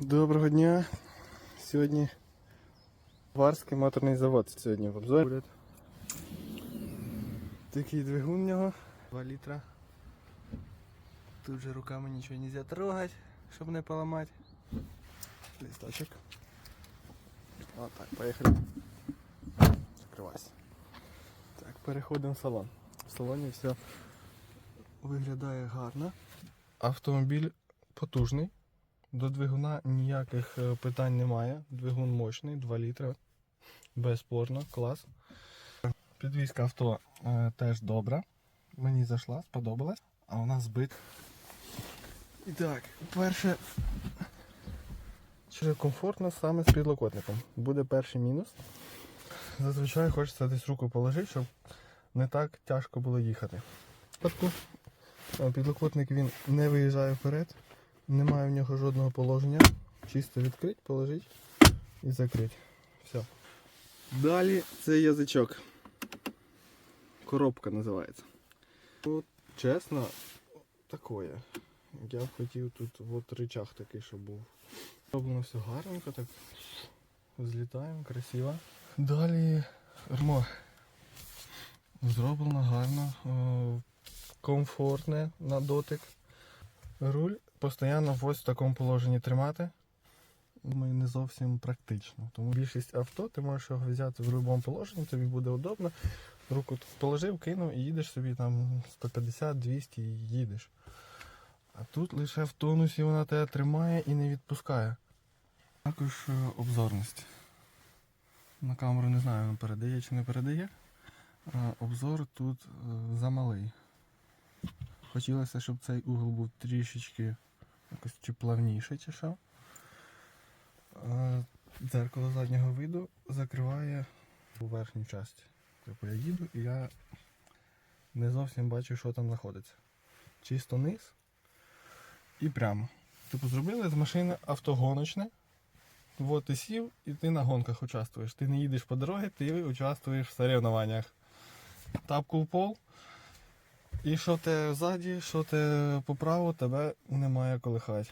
Доброго дня. Сьогодні Варський моторний завод сьогодні в обзорі. Такий двигун у нього. 2 літра. Тут же руками нічого не можна трогати, щоб не поламати. Листочок. Отак, поїхали. Закривайся. Так, переходимо в салон. В салоні все виглядає гарно. Автомобіль потужний. До двигуна ніяких е, питань немає. Двигун мощний, 2 літра. Безспорно, клас. Підвізка авто е, теж добра. Мені зайшла, сподобалась, а вона збит. І так, перше, чи комфортно саме з підлокотником. Буде перший мінус. Зазвичай хочеться десь руку положити, щоб не так тяжко було їхати. Е, Підлокотник він не виїжджає вперед. Немає в нього жодного положення. Чисто відкрить, положить і закрить. Все. Далі це язичок. Коробка називається. От, чесно, такое. Я б хотів тут от рычаг такий, щоб був. Зроблено все гарненько, так злітаємо, красиво. Далі ермо. Зроблено гарно, е, комфортне на дотик. Руль постійно в ось в такому положенні тримати. Думаю, не зовсім практично. Тому більшість авто ти можеш його взяти в будь-якому положенні, тобі буде удобно. Руку положив, кинув і їдеш собі там 150-200 і їдеш. А тут лише в тонусі вона тебе тримає і не відпускає. Також е, обзорність. На камеру не знаю, передає чи не передає. А Обзор тут е, замалий. Хотілося, щоб цей угол був трішечки якось чи плавніше, чи що. Дзеркало заднього виду закриває у частину. Типу я їду і я не зовсім бачу, що там знаходиться. Чисто низ і прямо. Типу зробили з машини автогоночне. От ти сів і ти на гонках участвуєш. Ти не їдеш по дорозі, ти участвуєш в соревнованнях. Тапку в пол. І що те ззаді, що те поправо, тебе немає колихати.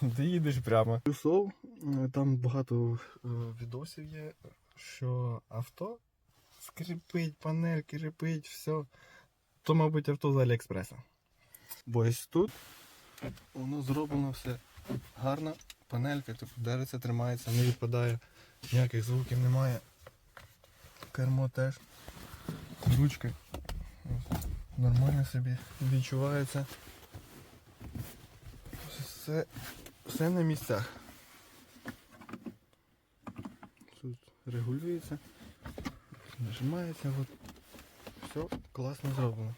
Ти їдеш прямо. Плюсов, е, там багато е, відосів є, що авто скрипить, панель, кріпить, все. То, мабуть, авто з Аліекспреса. Бо ось тут воно зроблено все гарно. Панелька, типу, держиться, тримається, не відпадає, ніяких звуків немає. Кермо теж. Ручки нормально собі відчувається. Все, все на місцях. Тут регулюється, нажимається, от. все класно зроблено.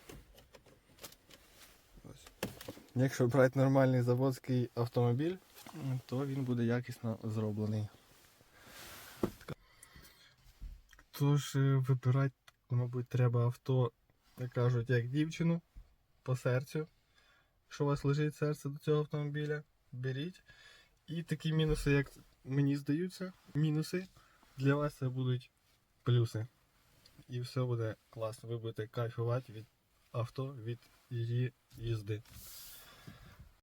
Ось. Якщо брати нормальний заводський автомобіль, то він буде якісно зроблений. Тож е, вибирати, мабуть, треба авто як кажуть, як дівчину по серцю. Якщо у вас лежить серце до цього автомобіля, беріть. І такі мінуси, як мені здаються, мінуси, для вас це будуть плюси. І все буде класно. Ви будете кайфувати від авто, від її їзди.